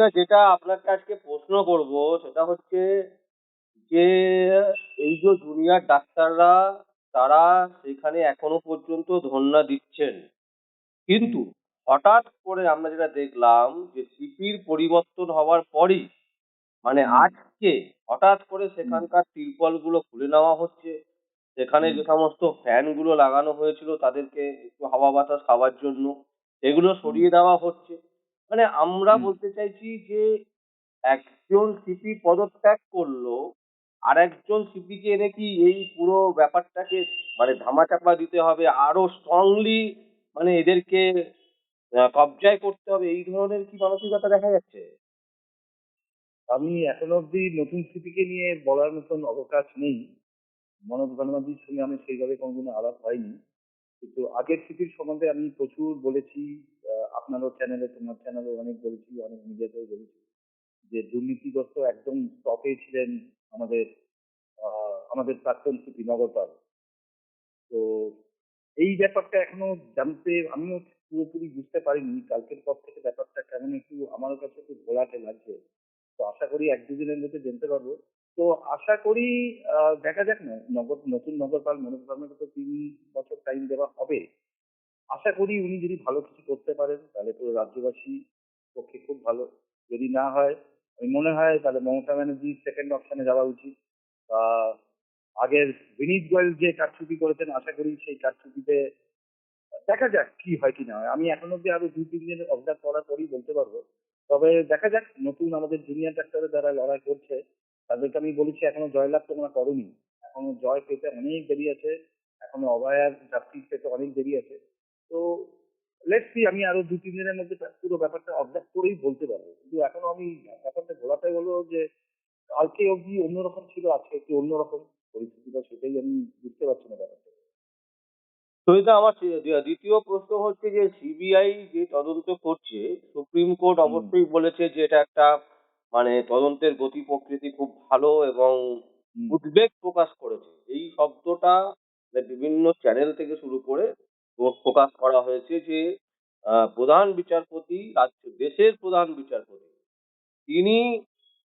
সুবিধা যেটা আপনাকে আজকে প্রশ্ন করব সেটা হচ্ছে যে এই যে জুনিয়র ডাক্তাররা তারা সেখানে এখনও পর্যন্ত ধর্ণা দিচ্ছেন। কিন্তু হঠাৎ করে আমরা যেটা দেখলাম যে সিপির পরিবর্তন হওয়ার পরই মানে আজকে হঠাৎ করে সেখানকার তিরপলগুলো খুলে নেওয়া হচ্ছে। সেখানে যে সমস্ত ফ্যানগুলো লাগানো হয়েছিল তাদেরকে একটু হাওয়া বাতাস খাওয়ার জন্য এগুলো সরিয়ে দেওয়া হচ্ছে। মানে আমরা বলতে চাইছি যে একজন সিপি পদত্যাগ করল আর একজন সিপিকে এনে কি এই পুরো ব্যাপারটাকে মানে ধামাচাপা দিতে হবে আরও স্ট্রংলি মানে এদেরকে কবজায় করতে হবে এই ধরনের কি মানসিকতা দেখা যাচ্ছে? আমি এখনও অব্দি নতুন স্মৃতিকে নিয়ে বলার মতন অবকাশ নেই। মনোজ বর্মাজির সঙ্গে আমি সেইভাবে কোনোদিনও আলাপ হয়নি। কিন্তু আগের স্মৃতির সম্বন্ধে আমি প্রচুর বলেছি আপনারও চ্যানেলে তোমার চ্যানেলে অনেক বলেছি, অনেক মিডিয়াতেও বলেছি যে দুর্নীতিগ্রস্ত একদম টপে ছিলেন আমাদের আমাদের প্রাক্তন স্মৃতি নগরপাল তো এই ব্যাপারটা এখনও জানতে আমিও পুরোপুরি বুঝতে পারিনি, কালকের পর থেকে ব্যাপারটা কেমন একটু আমার কাছে একটু ঘোলাটে লাগছে। তো আশা করি এক দুদিনের মধ্যে জানতে পারব। তো আশা করি দেখা যাক না, নগর, নতুন নগরপাল মনোজ ভার্মাকে তো তিন বছর টাইম দেওয়া হবে। আশা করি উনি যদি ভালো কিছু করতে পারেন, তাহলে পুরো রাজ্যবাসী পক্ষে খুব ভালো। যদি না হয়, আমি মনে হয় তাহলে মমতা ব্যানার্জি সেকেন্ড অপশনে যাওয়া উচিত। বা আগের বিনীত গোয়েল যে কারচুপি করেছেন, আশা করি সেই কারচুপিতে দেখা যাক কি হয় কি না হয়। আমি এখন অব্দি আরও দুই, তিন দিনের অবজার্ভ করার পরেই বলতে পারব। তবে দেখা যাক, নতুন আমাদের জুনিয়র ডাক্তারের দ্বারা লড়াই করছে, তাদেরকে আমি বলেছি এখনও জয়লাভ তোমরা করোনি। এখনও জয় পেতে অনেক দেরি আছে। এখনও অভয়ার জাতি পেতে অনেক দেরি আছে। তো লেটস সি আমি আরও দু তিন দিনের মধ্যে পুরো ব্যাপারটা অবজার্ভ করেই বলতে পারব। কিন্তু এখনও আমি ব্যাপারটা ঘোলাতে হলো যে কালকে অবধি অন্যরকম ছিল আজকে একটু অন্যরকম পরিস্থিতিটা সেটাই আমি বুঝতে পারছি না ব্যাপারটা। আমার দ্বিতীয় প্রশ্ন হচ্ছে যে সিবিআই যে তদন্ত করছে সুপ্রিম কোর্ট অবশ্যই বলেছে যে এটা একটা মানে তদন্তের গতি প্রকৃতি খুব ভালো এবং উদ্বেগ প্রকাশ করেছে। এই শব্দটা মানে বিভিন্ন চ্যানেল থেকে শুরু করে প্রকাশ করা হয়েছে যে প্রধান বিচারপতি রাজ্য দেশের প্রধান বিচারপতি তিনি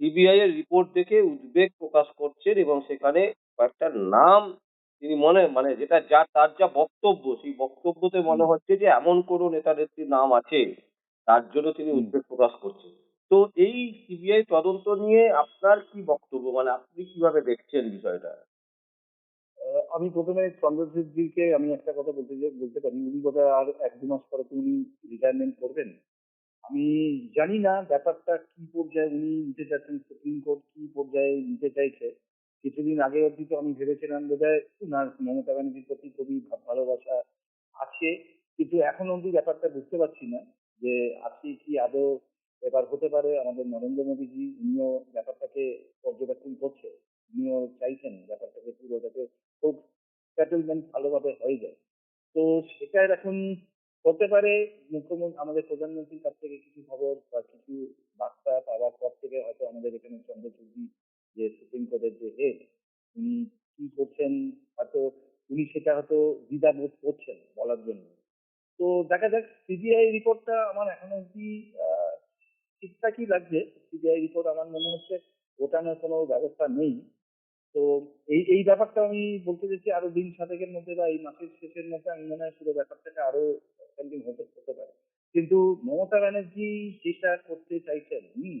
সিবিআই এর রিপোর্ট দেখে উদ্বেগ প্রকাশ করছেন এবং সেখানে কয়েকটা নাম তিনি মনে মানে যেটা যা তার যা বক্তব্য সেই বক্তব্যতে মনে হচ্ছে যে এমন কোনো নেতা নেত্রীর নাম আছে তার জন্য তিনি উদ্বেগ প্রকাশ করছেন। তো এই সিবিআই তদন্ত নিয়ে আপনার কি বক্তব্য? মানে আপনি কীভাবে দেখছেন বিষয়টা? আমি প্রথমে চন্দ্রজিৎ জিকে আমি একটা কথা বলতে বলতে পারি। উনি বোধহয় আর এক দু মাস পরে তো উনি রিটায়ারমেন্ট করবেন। আমি জানি না ব্যাপারটা কি পর্যায়ে উনি নিতে চাচ্ছেন সুপ্রিম কোর্ট কি পর্যায়ে নিতে চাইছে। কিছুদিন আগে অবধি তো আমি ভেবেছিলাম বোধহয় ওনার মমতা ব্যানার্জির প্রতি খুবই ভালোবাসা আছে। কিন্তু এখন অবধি ব্যাপারটা বুঝতে পারছি না যে আছে কি আদৌ এবার হতে পারে। আমাদের নরেন্দ্র মোদীজি, উনিও ব্যাপারটাকে পর্যবেক্ষণ করছে। উনিও চাইছেন খুব সেটেলমেন্ট ভালোভাবে হয়ে যায়। তো সেটার এখন হতে পারে মুখ্যমন্ত্রী আমাদের প্রধানমন্ত্রীর কাছ থেকে কিছু খবর বা কিছু বার্তা পাওয়ার পর থেকে হয়তো আমাদের এখানে চন্দ্রচূড়ি যে সুপ্রিম কোর্টের যে হেড উনি কি করছেন, হয়তো উনি সেটা হয়তো দ্বিধাবোধ করছেন বলার জন্য। তো দেখা যাক সিবিআই রিপোর্টটা আমার এখনও অব্দি ঠিকঠাকই লাগছে। সিবিআই রিপোর্ট আমার মনে হচ্ছে ওঠানোর কোনো ব্যবস্থা নেই। তো এই এই ব্যাপারটা আমি বলতে চাইছি আরও দিন সাতেকের মধ্যে বা এই মাসের শেষের মধ্যে আমি মনে হয় পুরো ব্যাপারটাকে আরও হতে হতে পারে। কিন্তু মমতা ব্যানার্জি যেটা করতে চাইছেন, হুম,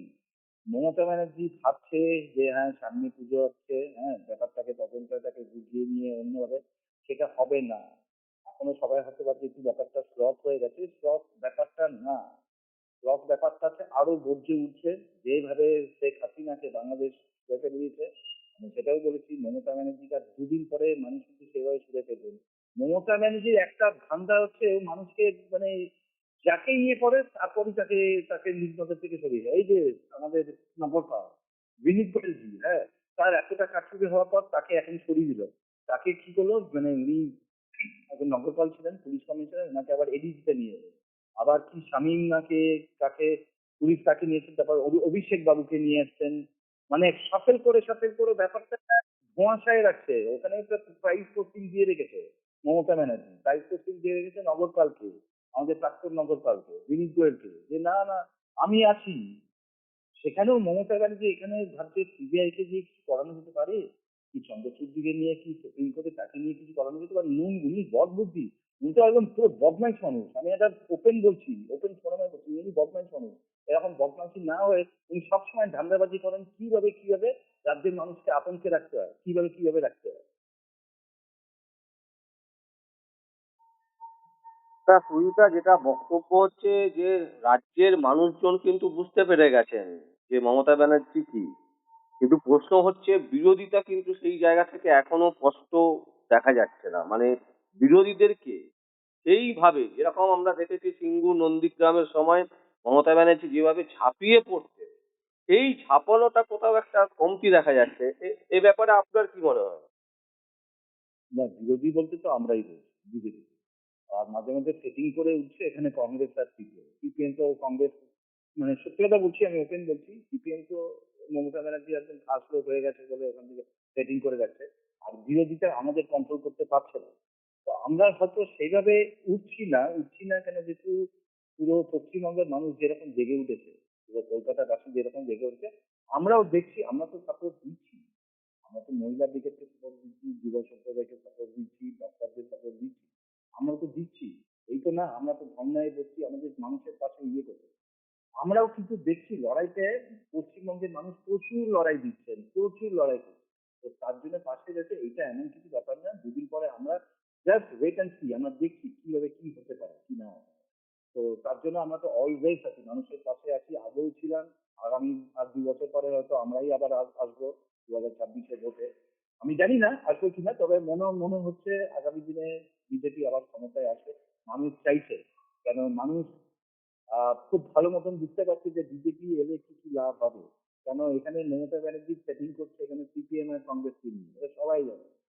মমতা ব্যানার্জি ভাবছে যে হ্যাঁ সামনে পুজো হচ্ছে হ্যাঁ ব্যাপারটাকে, তদন্তটাকে বুঝিয়ে নিয়ে অন্যভাবে, সেটা হবে না। এখনও সবাই হয়তো ভাবছে একটু ব্যাপারটা ফ্লপ হয়ে গেছে, ফ্লপ ব্যাপারটা না। ফ্লপ ব্যাপারটাতে আরও গর্জে উঠছে, যেভাবে শেখ হাসিনাকে বাংলাদেশ রেখে দিয়েছে আমি সেটাও বলেছি, মমতা ব্যানার্জিকে আর দুদিন পরে মানুষ কিন্তু সেভাবে সুরে ফেলবেন মমতা ব্যানার্জির একটা ধান্দা হচ্ছে মানুষকে মানে যাকে ইয়ে করে তারপরই তাকে তাকে নির্বাচন থেকে সরিয়ে এই যে আমাদের নগরপাল বিনীত গোয়েলজি হ্যাঁ তার এতটা কারচুপি হওয়ার পর তাকে এখন সরিয়ে দিল। তাকে কি করল? মানে উনি একজন নগরপাল ছিলেন, পুলিশ কমিশনার ওনাকে আবার এডিজিতে নিয়ে এলো। আবার কি শামীম তাকে পুলিশ তাকে নিয়েছেন তারপর অভিষেক বাবুকে নিয়ে এসছেন। মানে সাফেল করে সাফেল করে ব্যাপারটা ধোঁয়াশায় রাখছে। ওখানে একটা প্রাইস পোস্টিং দিয়ে রেখেছে মমতা ব্যানার্জি। প্রাইস পোস্টিং দিয়ে রেখেছে নগরপালকে আমাদের প্রাক্তন নগরপালকে বিনীত গোয়েলকে। যে না না, আমি আছি। সেখানেও মমতা ব্যানার্জি এখানে ভাবছে সিবিআই কে দিয়ে কিছু করানো যেতে পারে? কি চন্দ্রচূড়দিকে নিয়ে, কি সুপ্রিম কোর্টে তাকে নিয়ে কিছু করানো যেতে পারে? নুন উনি বদ বুদ্ধি। উনি তো একদম পুরো বদমাইশ মানুষ। আমি একটা ওপেন বলছি ওপেন ফোরামে বলছি, উনি বদমাইশ মানুষ। এরকম বদমাইশি না হয়ে উনি সবসময় ধান্দাবাজি করেন কীভাবে কীভাবে রাজ্যের মানুষকে আতঙ্কে রাখতে হয়, কীভাবে কীভাবে রাখতে হয়। তা যেটা বক্তব্য হচ্ছে যে রাজ্যের মানুষজন কিন্তু বুঝতে পেরে গেছেন যে মমতা ব্যানার্জি কি। কিন্তু প্রশ্ন হচ্ছে, বিরোধিতা কিন্তু সেই জায়গা থেকে এখনও স্পষ্ট দেখা যাচ্ছে না। মানে বিরোধীদেরকে সেইভাবে, যেরকম আমরা দেখেছি সিঙ্গু নন্দীগ্রামের সময় মমতা ব্যানার্জি যেভাবে ঝাঁপিয়ে পড়ছে, এই ঝাঁপানোটা কোথাও একটা কমতি দেখা যাচ্ছে। এ- ব্যাপারে আপনার কি মনে হয়? না, বিরোধী বলতে তো আমরাই বলছি, বিজেপি। আর মাঝে মাঝে সেটিং করে উঠছে এখানে কংগ্রেস আর সিপিএম। সিপিএম তো কংগ্রেস মানে সত্যি কথা বলছি, আমি ওপেন বলছি, সিপিএম তো মমতা ব্যানার্জি একদম খাস লোক হয়ে গেছে বলে ওখান থেকে সেটিং করে যাচ্ছে। আর বিরোধীটা আমাদের কন্ট্রোল করতে পারছে না। তো আমরা হয়তো সেইভাবে উঠছি না উঠছি না কেন যেহেতু পুরো পশ্চিমবঙ্গের মানুষ যেরকম জেগে উঠেছে, পুরো কলকাতাবাসী যেরকম জেগে উঠেছে, আমরাও দেখছি, আমরা তো সাপোর্ট দিচ্ছি। আমরা তো মহিলা দিকেরকে সাপোর্ট দিচ্ছি, যুব সম্প্রদায়কে সাপোর্ট দিচ্ছি ডক্টরদের সাপোর্ট দিচ্ছি, আমরা তো দিচ্ছি। এই তো না, আমরা তো ধর্নায় বসছি, আমাদের মানুষের পাশে ইয়ে করছি। আমরাও কিন্তু দেখছি লড়াইতে পশ্চিমবঙ্গের মানুষ প্রচুর লড়াই দিচ্ছেন, প্রচুর লড়াই করছে। তো তার জন্য পাশে রয়েছে এটা এমন কিছু ব্যাপার না, দুদিন পরে আমরা জাস্ট ওয়েট অ্যান্ড সি আমরা দেখছি কীভাবে কি তার জন্য আমরা তো অলওয়েজ আছি। মানুষের পাশে আছি, আগেও ছিলাম, আগামী আর দুই বছর পরে হয়তো আমরাই আবার আস- আসব দু হাজার ছাব্বিশে ভোটে। আমি জানি না, আসবে কিনা, তবে মনে মনে হচ্ছে আগামী দিনে বিজেপি আবার ক্ষমতায় আসবে। মানুষ চাইছে, কেন মানুষ খুব ভালো মতন বুঝতে পারছে যে বিজেপি এলে কি কি লাভ হবে। কেন এখানে মমতা ব্যানার্জি সেটিং করছে এখানে সিপিএম আর কংগ্রেস টিম সবাই জানে।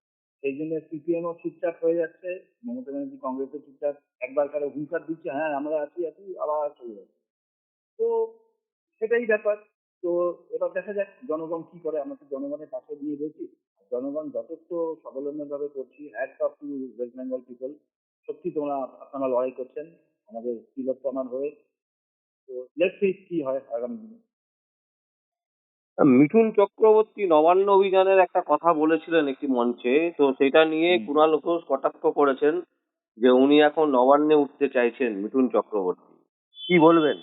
সেই জন্য সিপিএম ও চুপচাপ হয়ে যাচ্ছে, মমতা ব্যানার্জি কংগ্রেসও চুপচাপ একবার কারও হুঙ্কার দিচ্ছে হ্যাঁ আমরা আছি আছি, আবার চলে যাচ্ছে। তো সেটাই ব্যাপার। তো এবার দেখা যাক জনগণ কি করে, আমরা তো জনগণের পাশে দিয়ে বলছি জনগণ যথেষ্ট স্বাবলম্বীভাবে করছি hats off to West Bengal people সত্যি তোমরা আপনারা লড়াই করছেন, আমাদের তিলোত্তমার হয়ে। তো লেটস সি কি হয় আগামী দিনে। মিঠুন চক্রবর্তী নবান্ন অভিযানের একটা কথা বলেছিলেন একটি মঞ্চে তো সেটা নিয়ে। কুণাল ঘোষ কটাক্ষ করেছেন যে উনি এখন নবান্নে উঠতে চাইছেন মিঠুন চক্রবর্তী। কি বলবেন?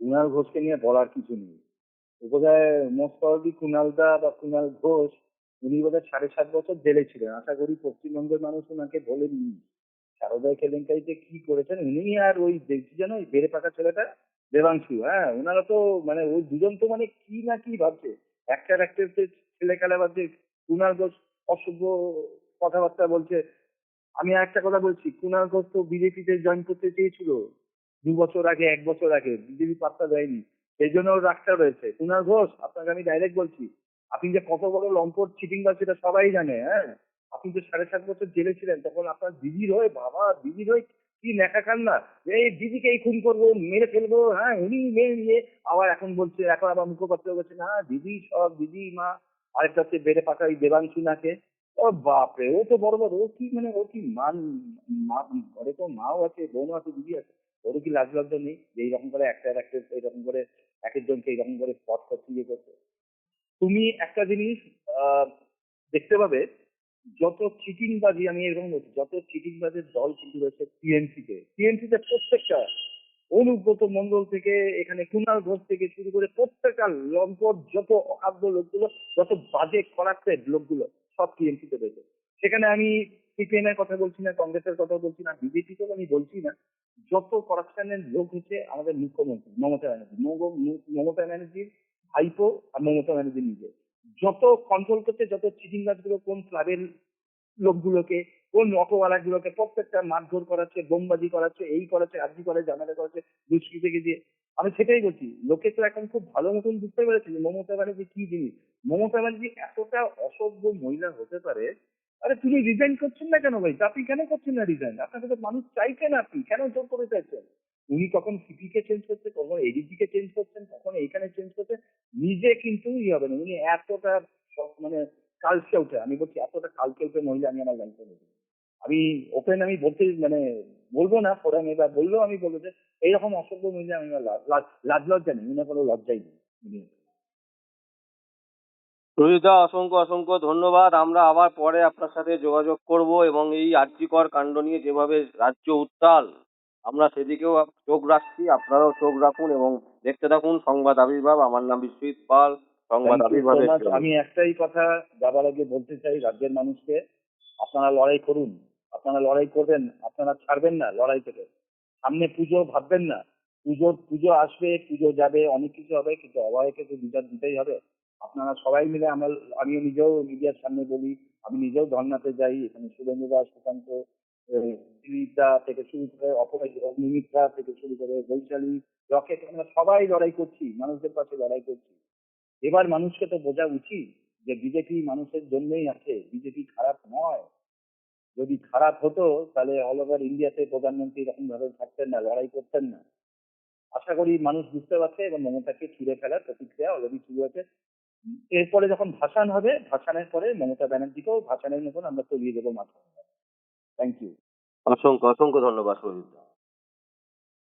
কুণাল ঘোষকে নিয়ে বলার কিছু নেই। বোধহয় মোস্ট প্রবাবলি কুণাল দা বা কুণাল ঘোষ উনি বোধহয় সাড়ে সাত বছর জেলে ছিলেন। আশা করি পশ্চিমবঙ্গের মানুষ ওনাকে বলেননি। সারদায় কেলেঙ্কারিতে কি করেছেন? উনি আর ওই দেখছি যেন ওই বেড়ে পাকা ছেলেটা দেবাংশু হ্যাঁ ওনারা তো মানে ওই দুজন তো মানে কি না কি ভাবছে। একটা একটা ছেলে খেলা ভাবছে কুণাল ঘোষ অসভ্য কথাবার্তা বলছে। আমি একটা কথা বলছি কুণাল ঘোষ তো বিজেপিতে জয়েন করতে চেয়েছিল দু বছর আগে, এক বছর আগে, বিজেপি পাত্তা দেয়নি। সেই জন্য ওর রাগটা রয়েছে। কুণাল ঘোষ, আপনাকে আমি ডাইরেক্ট বলছি, আপনি যে কত বড় লম্পট চিটিং বা সেটা সবাই জানে হ্যাঁ? আপনি যে সাড়ে সাত বছর জেলে ছিলেন, তখন আপনার দিদির হয়ে, বাবা, দিদির হয়ে কি নেখা কান্না? এই দিদিকে এই খুন করব, মেরে ফেলব হ্যাঁ উনি মেরে নিয়ে আবার এখন বলছে, এখন আবার মুখপাত্র বলছে, না, দিদি সব দিদি মা, আরেকটা হচ্ছে বেড়ে পাকা ওই দেবাংশু নাকে। ও বাপরে, ও তো বড় বড়, ও কি মানে ও কি মান ঘরে তো মাও আছে বোনও আছে, দিদি আছে, ওরও কি লাজ লজ্জা নেই যে এইরকম করে একটা একটা এইরকম করে এক একজনকে এইরকম করে স্পট করতে ইয়ে করছে? তুমি একটা জিনিস দেখতে পাবে যত চিটিংবাজি, আমি এরকম বলছি, যত চিটিংবাজের দল কিন্তু রয়েছে টিএমসি তে টিএমসি তে প্রত্যেকটা অনুব্রত মন্ডল থেকে, এখানে কুণাল ঘোষ থেকে শুরু করে প্রত্যেকটা লম্পট, যত অখাদ্য লোকগুলো, যত বাজে করাপ্টেড লোকগুলো সব টিএমসি তে রয়েছে। সেখানে আমি সিপিএম এর কথা বলছি না, কংগ্রেসের কথা বলছি না, বিজেপিকেও আমি বলছি না, যত করাপশনের লোক হচ্ছে আমাদের মুখ্যমন্ত্রী, মমতা ব্যানার্জি মম- মম- মমতা ব্যানার্জির ভাইপো আর মমতা ব্যানার্জি নিজে। যত কন্ট্রোল করতে যত চিটিংগুলো কোন ক্লাবের লোকগুলোকে, কোন অটোওয়ালাগুলোকে প্রত্যেকটা মারধর করাচ্ছে, বোমবাজি করাচ্ছে, এই করাচ্ছে, আর আর্জি করে জানালা করাচ্ছে, দুষ্কৃতি থেকে দিয়ে আমি সেটাই বলছি, লোকে তো এখন খুব ভালো মতন বুঝতে পেরেছে যে মমতা ব্যানার্জি কি জিনিস। মমতা ব্যানার্জি এতটা অসভ্য মহিলা হতে পারে আরে তুমি রিজাইন করছেন না কেন ভাই? আপনি কেন করছেন না রিজাইন আপনাকে তো মানুষ চাইছেন আপনি। কেন জোর করে চাইছেন? উনি কখন সিপি কে চেঞ্জ করছে, কখন এডিজি কে চেঞ্জ করছেন, কখন এইখানে চেঞ্জ করছে, নিজে কিন্তু ই হবে না। উনি এতটা মানে কালকে উঠে, আমি বলছি এতটা কালকে উঠে মহিলা, আমি আমার লাইফে দেখি আমি ওপেন আমি বলতে মানে বলব না ফোরামে বা বললেও আমি বলব যে, এইরকম অসভ্য মহিলা আমি লাজ- লাজ- লাজ লজ্জা নেই উনি কোনো লজ্জাই নেই। রোহিতদা অসংখ্য অসংখ্য ধন্যবাদ। আমরা আবার পরে আপনার সাথে যোগাযোগ করব এবং এই আর্যিকর কাণ্ড নিয়ে যেভাবে রাজ্য উত্তাল আমরা সেদিকেও চোখ রাখছি। আপনারাও চোখ রাখুন এবং দেখতে থাকুন সংবাদ আবির্ভাব। আমার নাম বিশ্বজিৎ পাল সংবাদ. জন্য। আমি একটাই কথা যাবার আগে বলতে চাই রাজ্যের মানুষকে আপনারা লড়াই করুন আপনারা লড়াই করবেন আপনারা ছাড়বেন না লড়াই থেকে। সামনে পুজো ভাববেন না। পুজো পুজো আসবে পুজো যাবে অনেক কিছু হবে কিন্তু অভয়কে তো বিচার দিতেই হবে। আপনারা সবাই মিলে আমরা আমি নিজেও মিডিয়ার সামনে বলি, আমি নিজেও ধর্নাতে যাই, এখানে সুরেন্দ্র দাস, সুকান্ত দিলীপদা থেকে শুরু করে অগ্নিমিত্রা থেকে শুরু করে বৈশালী, রকেট, আমরা সবাই লড়াই করছি, মানুষদের পাশে লড়াই করছি। এবার মানুষকে তো বোঝা উচিত যে বিজেপি মানুষের জন্যই আছে, বিজেপি খারাপ নয়। যদি খারাপ হতো, তাহলে অল ওভার ইন্ডিয়াতে প্রধানমন্ত্রী এরকম ভাবে থাকতেন না, লড়াই করতেন না। আশা করি মানুষ বুঝতে পারছে এবং মমতাকে ছিঁড়ে ফেলার প্রতিক্রিয়া অলরেডি শুরু হয়েছে। এরপরে যখন ভাসান হবে, ভাসানের পরে মমতা ব্যানার্জিকেও ভাসানের মতন আমরা তলিয়ে দেবো মাথা থ্যাংক ইউ অসংখ্য অসংখ্য ধন্যবাদ